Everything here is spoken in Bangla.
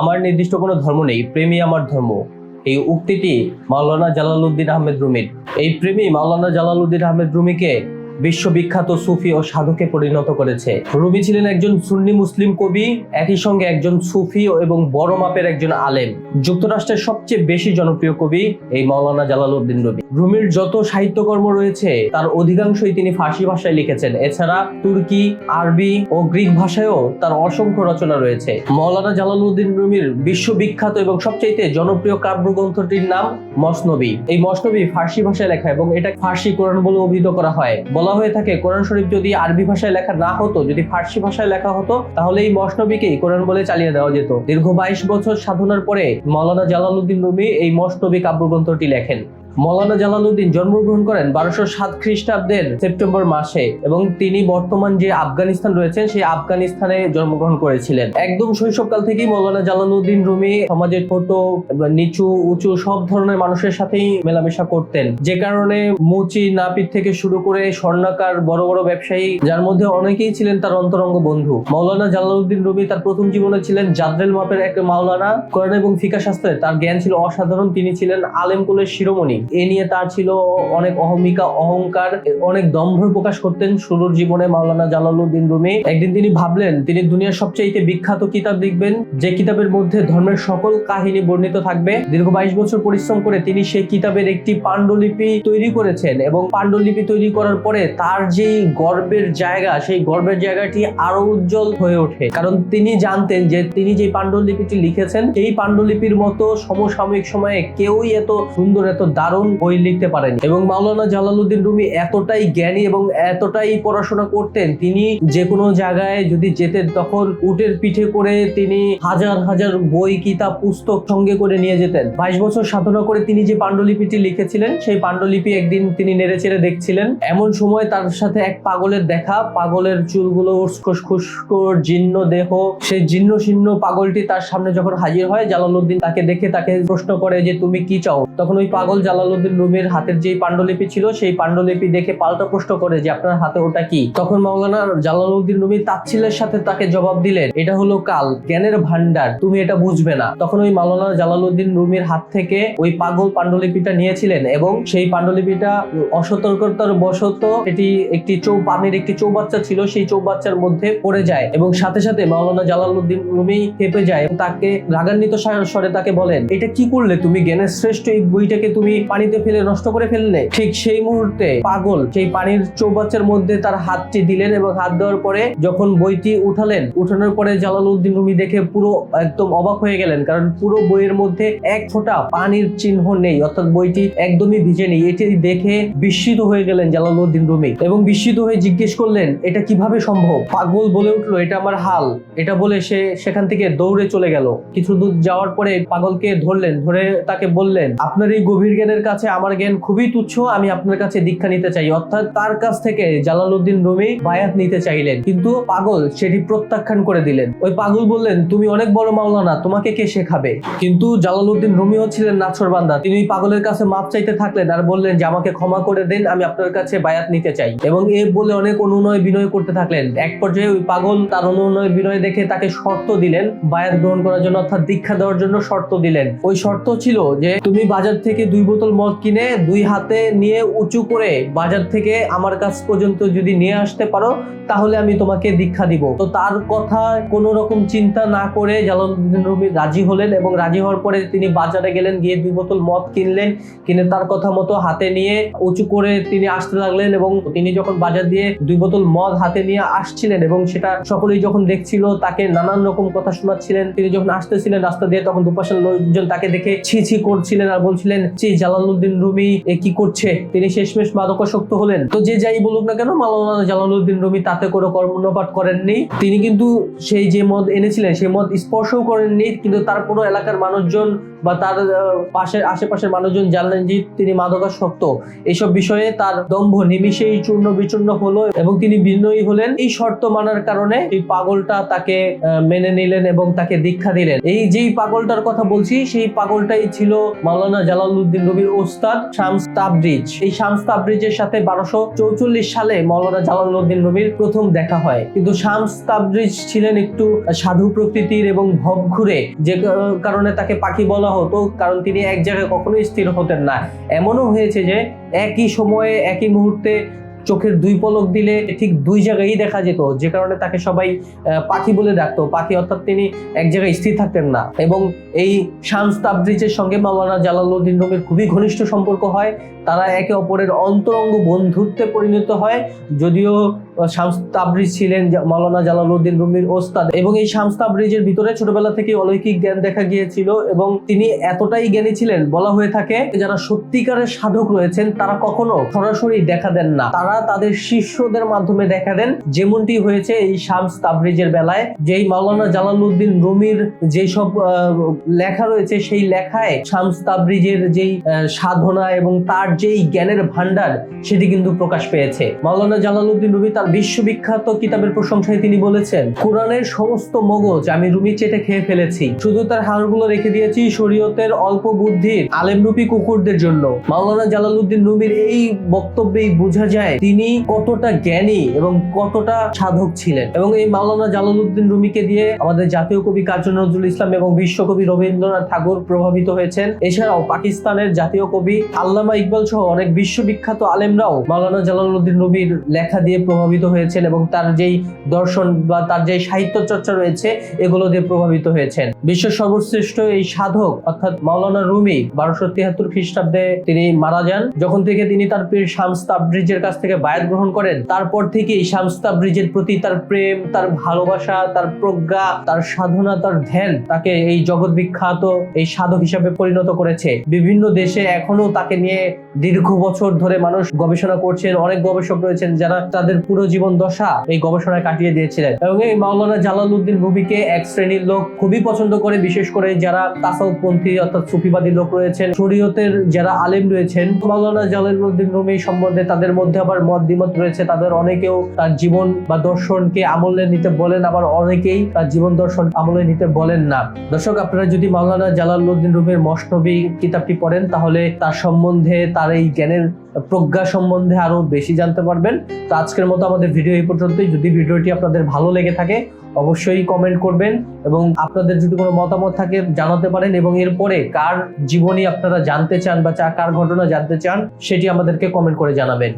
আমার নির্দিষ্ট কোনো ধর্ম নেই, প্রেমই আমার ধর্ম। এই উক্তিটি মাওলানা জালালউদ্দিন আহমেদ রুমির। এই প্রেমী মাওলানা জালালউদ্দিন আহমেদ রুমিকে বিশ্ববিখ্যাত সুফি ও সাধকে পরিণত করেছে। রুমি ছিলেন একজন সুন্নি মুসলিম কবি, একই সঙ্গে একজন সুফি এবং বড় মাপের একজন আলেম। যুক্তরাষ্ট্রের সবচেয়ে বেশি জনপ্রিয় কবি এই মাওলানা জালালউদ্দিন রুমি রুমির যত সাহিত্যকর্ম রয়েছে, তার অধিকাংশই তিনি ফার্সি ভাষায় লিখেছেন। এছাড়া তুর্কি, আরবি ও গ্রিক ভাষায়ও তার অসংখ্য রচনা রয়েছে। মাওলানা জালালউদ্দিন রুমির বিশ্ববিখ্যাত এবং সবচাইতে জনপ্রিয় কাব্যগ্রন্থটির নাম মসনবী। এই মসনবী ফার্সি ভাষায় লেখা এবং এটা ফার্সি কোরআন বলে অভিহিত করা হয়। বলা হয়ে থাকে, কোরআন শরীফ যদি আরবি ভাষায় লেখা না হতো, যদি ফার্সি ভাষায় লেখা হতো, তাহলে এই মসনবীকেই কোরআন বলে চালিয়ে দেওয়া যেত। দীর্ঘ বাইশ বছর সাধনার পরে মৌলানা জালালউদ্দিন রুমি এই মসনবী কাব্যগ্রন্থটি লেখেন। মৌলানা জালালউদ্দিন জন্মগ্রহণ করেন বারোশো সাত খ্রিস্টাব্দের সেপ্টেম্বর মাসে এবং তিনি বর্তমান যে আফগানিস্তান রয়েছেন, সেই আফগানিস্তানে জন্মগ্রহণ করেছিলেন। একদম শৈশবকাল থেকেই মৌলানা জালালউদ্দিন রুমি সমাজের ছোট, নিচু, উঁচু সব ধরনের মানুষের সাথেই মেলামেশা করতেন। যে কারণে মুচি, নাপিত থেকে শুরু করে স্বর্ণাকার বড় বড় ব্যবসায়ী, যার মধ্যে অনেকেই ছিলেন তার অন্তরঙ্গ বন্ধু। মৌলানা জালালউদ্দিন রুমি তার প্রথম জীবনে ছিলেন জাদ্রেল মাপের এক মাওলানা, কোরআন এবং ফিকা শাস্ত্রে তার জ্ঞান ছিল অসাধারণ। তিনি ছিলেন আলেমকুলের শিরোমণি। এ নিয়ে তার ছিল অনেক অহমিকা, অহংকার, অনেক দম্ভ প্রকাশ করতেন শুরুর জীবনে মাওলানা জালালউদ্দিন রুমি। একদিন তিনি ভাবলেন, তিনি দুনিয়ার সবচেয়ে বিখ্যাত কিতাব লিখবেন যে কিতাবের মধ্যে ধর্মের সকল কাহিনী বর্ণিত থাকবে। দীর্ঘ বাইশ বছর পরিশ্রম করে তিনি সেই কিতাবের একটি পাণ্ডুলিপি তৈরি করেছেন এবং পাণ্ডুলিপি তৈরি করার পরে তার যে গর্বের জায়গা, সেই গর্বের জায়গাটি আরও উজ্জ্বল হয়ে ওঠে। কারণ তিনি জানতেন যে তিনি যে পাণ্ডুলিপিটি লিখেছেন এই পাণ্ডুলিপির মতো সমসাময়িক সময়ে কেউই এত সুন্দর, এত দারুণ বই লিখতে পারেন। এবং মাওলানা জালালউদ্দিন রুমি এতটাই জ্ঞানী এবং এতটাই পড়াশোনা করতেন, তিনি যে কোনো জায়গায় যদি যেতেন তখন উটের পিঠে করে তিনি হাজার হাজার বই, কিতাব, পুস্তক সঙ্গে করে নিয়ে যেতেন। বাইশ বছর সাধনা করে তিনি যে পাণ্ডুলিপিটি লিখেছিলেন, সেই পাণ্ডুলিপি একদিন তিনি নেড়ে চেড়ে দেখছিলেন। এমন সময় তার সাথে এক পাগলের দেখা, পাগলের চুলগুলো জীর্ণ দেহ, সেই জীর্ণ শীর্ণ পাগলটি তার সামনে যখন হাজির হয়, জালালউদ্দিন তাকে দেখে তাকে প্রশ্ন করে যে, তুমি কি চাও? তখন ওই পাগল জালালউদ্দিন রুমির হাতের যে পাণ্ডুলিপি ছিল, সেই পাণ্ডুলিপি দেখে পাল্টা প্রশ্ন করে যে, আপনার হাতে ওটা কি? তখন মাওলানা জালালউদ্দিন রুমি তাচ্ছিলের সাথে তাকে জবাব দিলেন, এটা হলো কাল, জ্ঞানের ভান্ডার তুমি এটা বুঝবে না। তখন ওই মাওলানা জালালউদ্দিন রুমির হাত থেকে ওই পাগল পাণ্ডুলিপিটা নিয়েছিলেন এবং সেই পাণ্ডুলিপিটা অসতর্কতার বশত এটি একটি চৌ পানির একটি চৌবাচ্চা ছিল, সেই চৌবাচ্চার মধ্যে পড়ে যায় এবং সাথে সাথে মাওলানা জালালউদ্দিন রুমি খেপে যায় তাকে রাগান্বিত স্বরে তাকে বলেন, এটা কি করলে তুমি? জ্ঞানের শ্রেষ্ঠ এই বইটাকে তুমি পানিতে ফেলে, নষ্ট করে ফেললে ঠিক সেই মুহূর্তে পাগল সেই পানির চৌবাচ্চার মধ্যে তার হাতটি দিলেন এবং হাত দেওয়ার পরে যখন বইটি উঠালেন, উঠানোর পরে জালালউদ্দিন রুমি দেখে পুরো একদম অবাক হয়ে গেলেন কারণ পুরো বইয়ের মধ্যে এক ফোঁটা পানির চিহ্ন নেই, অর্থাৎ বইটি একদমই ভিজে নেই। এটি দেখে বিস্মিত হয়ে গেলেন জালালউদ্দিন রুমি এবং বিস্মিত হয়ে জিজ্ঞেস করলেন, এটা কীভাবে সম্ভব? পাগল বলে উঠল, এটা আমার হাল। এটা বলে সে সেখান থেকে দৌড়ে চলে গেল। কিছু দূর যাওয়ার পরে পাগলকে ধরলেন, ধরে তাকে বললেন, আপনার এই গভীর জ্ঞানের কাছে আমার জ্ঞান খুবই তুচ্ছ, আমি আপনার কাছে দীক্ষা নিতে চাই। অর্থাৎ তার কাছ থেকে জালালউদ্দিন রুমি বায়াত নিতে চাইলেন, কিন্তু পাগল, সেটি প্রত্যাখ্যান করে দিলেন। ওই পাগল বললেন, তুমি অনেক বড় মাওলানা, তোমাকে কে শেখাবে? কিন্তু জালালউদ্দিন রুমিও ছিলেন নাছর বান্দা। তিনি পাগলের কাছে মাপ চাইতে থাকলেন আর বললেন, যে আমাকে ক্ষমা করে দেন, আমি আপনার কাছে বায়াত নিতে চাই। এবং এ বলে অনেক অনুনয় বিনয় করতে থাকলেন। এক পর্যায়ে ওই পাগল তার অনুনয় বিনয় দেখে তাকে শর্ত দিলেন, বায়াত গ্রহণ করার জন্য, অর্থাৎ দীক্ষা দেওয়ার জন্য শর্ত দিলেন। ওই শর্ত ছিল যে, তুমি বাজার থেকে দুই বোতল মদ কিনে দুই হাতে নিয়ে উঁচু করে বাজার থেকে আমার কাছ পর্যন্ত যদি নিয়ে আসতে পারো, তাহলে আমি তোমাকে দীক্ষা দিব। তো তার কথা কোনো রকম চিন্তা না করে জালালউদ্দিন রুমি রাজি হলেন এবং রাজি হওয়ার পরে তিনি বাজারে গেলেন, গিয়ে দুই বোতল মদ কিনলেন, কিনে তার কথা মতো হাতে নিয়ে উঁচু করে তিনি আসতে লাগলেন এবং তিনি যখন বাজার দিয়ে দুই বোতল মদ হাতে নিয়ে আসছিলেন এবং সেটা সকলেই যখন দেখছিল, তাকে নানান রকম কথা শোনাচ্ছিলেন। তিনি যখন আসতেছিলেন রাস্তা দিয়ে, তখন দুপাশের লোকজন তাকে দেখে ছি ছি করছিলেন আর বলছিলেন, ছি জালালউদ্দিন রুমি কি করছে? তিনি শেষমেশ মাদকাসক্ত হলেন। তো যে যাই বলুক না কেন, মাওলানা জালালউদ্দিন রুমি তাতে কোনো কর্মপাঠ করেননি। তিনি কিন্তু সেই যে মদ এনেছিলেন, সেই মদ স্পর্শও করেননি, কিন্তু তার পুরো এলাকার মানুষজন বা তার পাশের আশেপাশের মানুষজন জানলেন যে তিনি মাদকাসক্ত। এইসব বিষয়ে তার দম্ভ নিমিষেই চূর্ণ বিচূর্ণ হলো এবং তিনি বিনয়ী হলেন। এই শর্ত মানার কারণে এই পাগলটা তাকে মেনে নিলেন এবং তাকে দীক্ষা দিলেন। এই যেই পাগলটার কথা বলছি, সেই পাগলটাই ছিল মাওলানা জালালউদ্দিন রবির ওস্তাদ শামস তাবরিজ। এই শামস তাবরিজের সাথে বারোশো চৌচল্লিশ সালে মৌলানা জালালউদ্দিন রবির প্রথম দেখা হয়। কিন্তু শামস তাবরিজ ছিলেন একটু সাধু প্রকৃতির এবং ভব ঘুরে। যে কারণে তাকে পাখি বলা হতো, কারণ তিনি এক জায়গায় কখনোই স্থির হতেন না। এমনও হয়েছে যে একই সময়ে, একই মুহূর্তে চোখের দুই পলক দিলে ঠিক দুই জায়গায়ই দেখা যেত। যে কারণে তাকে সবাই পাখি বলে ডাকতো। পাখি অর্থাৎ তিনি এক জায়গায় স্থির থাকতেন না। এবং এই শামস তাবরিজের সঙ্গে মাওলানা জালালউদ্দিন রুমির খুবই ঘনিষ্ঠ সম্পর্ক হয়। তারা একে অপরের অন্তরঙ্গ বন্ধুত্বে পরিণত হয়। যদিও শামস তাবরিজ ছিলেন মাওলানা জালালউদ্দিন রুমির ওস্তাদ। এবং এই শামস তাবরিজের ভিতরে ছোটবেলা থেকে অলৌকিক জ্ঞান দেখা গিয়েছিল এবং তিনি এতটাই জ্ঞানী ছিলেন, বলা হয়ে থাকে, যারা সত্যিকারের সাধক রয়েছেন, তারা কখনো সরাসরি দেখা দেন না। তারা তাদের শিষ্যদের মাধ্যমে দেখা দেন। যেমনটি হয়েছে এই শামস তাবরিজের বেলায়, যেই মাওলানা জালালউদ্দিন রুমির যেসব লেখা রয়েছে, সেই লেখায় শামস তাবরিজের যেই সাধনা এবং তার যেই জ্ঞানের ভান্ডার সেটি কিন্তু প্রকাশ পেয়েছে। মাওলানা জালালউদ্দিন রুমি তার বিশ্ববিখ্যাত কিতাবের প্রশংসায় তিনি বলেছেন, কোরআনের সমস্ত মগজ আমি রুমি চেটে খেয়ে ফেলেছি। শুধু তার হাড়গুলো রেখে দিয়েছি শরীয়তের অল্প বুদ্ধির আলেমরূপী কুকুরদের জন্য। মাওলানা জালালউদ্দিন রুমির এই বক্তব্যেই বোঝা যায়, তিনি কতটা জ্ঞানী এবং কতটা সাধক ছিলেন। এবং এই মাওলানা জালালউদ্দিন রুমিকে দিয়ে আমাদের জাতীয় কবি কাজী নজরুল ইসলাম এবং বিশ্বকবি রবীন্দ্রনাথ ঠাকুর প্রভাবিত হয়েছেন। এছাড়াও পাকিস্তানের জাতীয় কবি আল্লামা ইকবাল সহ অনেক বিশ্ববিখ্যাত আলেমরাও মাওলানা জালালউদ্দিন রুমির লেখা দিয়ে প্রভাবিত হয়েছেন এবং তার যেই দর্শন বা তার যে সাহিত্য চর্চা রয়েছে, এগুলো দিয়ে প্রভাবিত হয়েছেন। বিশ্বের সর্বশ্রেষ্ঠ এই সাধক, অর্থাৎ মাওলানা রুমি, বারোশো তিয়াত্তর খ্রিস্টাব্দে তিনি মারা যান। যখন থেকে তিনি তার পীর শামস তাবরিজের কাছ থেকে বায়াত গ্রহণ করেন, তারপর থেকেই শামস তাবরিজের প্রতি তার প্রেম, তার ভালোবাসা, তার প্রজ্ঞা, তার সাধনা, তার ধ্যান তাকে এই জগৎ বিখ্যাত এই সাধক হিসাবে পরিণত করেছে। বিভিন্ন দেশে এখনও তাকে নিয়ে দীর্ঘ বছর ধরে মানুষ গবেষণা করছেন, অনেক গবেষক রয়েছেন যারা তাদের পুরো জীবন দশা এই গবেষণায় কাটিয়ে দিয়েছিলেন। এবং এই মাওলানা জালালউদ্দিন রুবিকে এক শ্রেণির লোক খুবই পছন্দ করে, বিশেষ করে যারা তাসাউপন্থী অর্থাৎ সুফিবাদী লোক রয়েছেন, শরীয়তের যারা আলেম রয়েছেন, মাওলানা জালালউদ্দিন রুমি সম্বন্ধে তাদের মধ্যে আবার মত দ্বিমত রয়েছে, তাদের অনেকেও তার জীবন বা দর্শনকে আমলে নিতে বলেন, আবার অনেকেই তার জীবন দর্শন আমলে নিতে বলেন না। দর্শক, আপনারা যদি মাওলানা জালালউদ্দিন রুমির মসনবী কিতাবটি পড়েন, তাহলে তার সম্বন্ধে, তার এই জ্ঞানের প্রজ্ঞা সম্বন্ধে আরও বেশি জানতে পারবেন। তো আজকের মতো আমাদের ভিডিও এই পর্যন্তই। যদি ভিডিওটি আপনাদের ভালো লেগে থাকে, অবশ্যই কমেন্ট করবেন এবং আপনাদের যদি কোনো মতামত থাকে, জানাতে পারেন এবং এরপরে কার জীবনী আপনারা জানতে চান বা কার ঘটনা জানতে চান, সেটি আমাদেরকে কমেন্ট করে জানাবেন।